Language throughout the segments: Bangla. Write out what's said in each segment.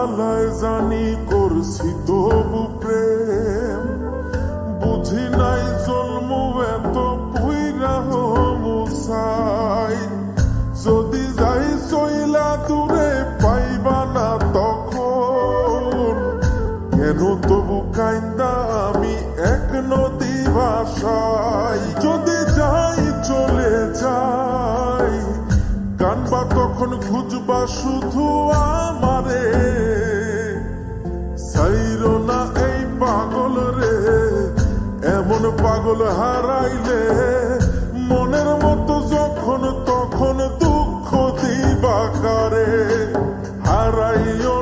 জ্বালায় জানি করছি তবু প্রেম। বুঝি নাই জন্ম এত মুসাই যদি যাই চইলা দূরে পাইবা না তখন। কেন তবু কাইন্দা আমি এক নদী ভাষায় যদি যাই চলে যাই, কানবা তখন খুঁজবা শুধু আমারে। পাগল হারাইলে মনের মতো যখন তখন দুঃখ দিবা কারে? হারাইও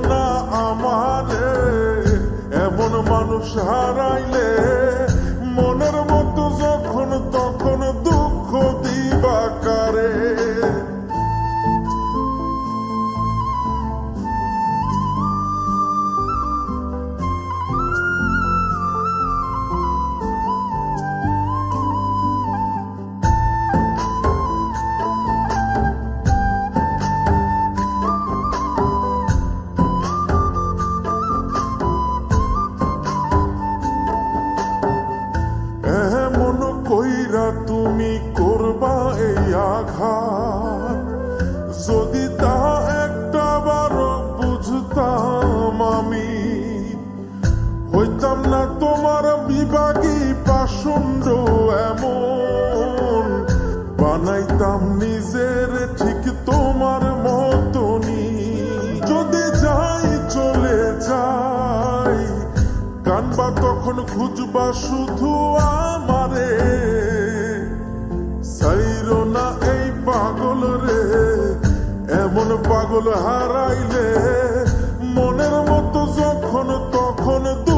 হইতাম না তোমার বিভাগী পাষণ্ড এমন। বানাইতাম নিজের ঠিক তোমার মতনই। যদি যাই, চলে যাই। কানবা তখন খুঁজবা শুধু আমারে। সাইরো না এই পাগল রে, এমন পাগল হারাইলে। মনের মতো যখন তখন দুঃখ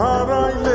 হারাইলে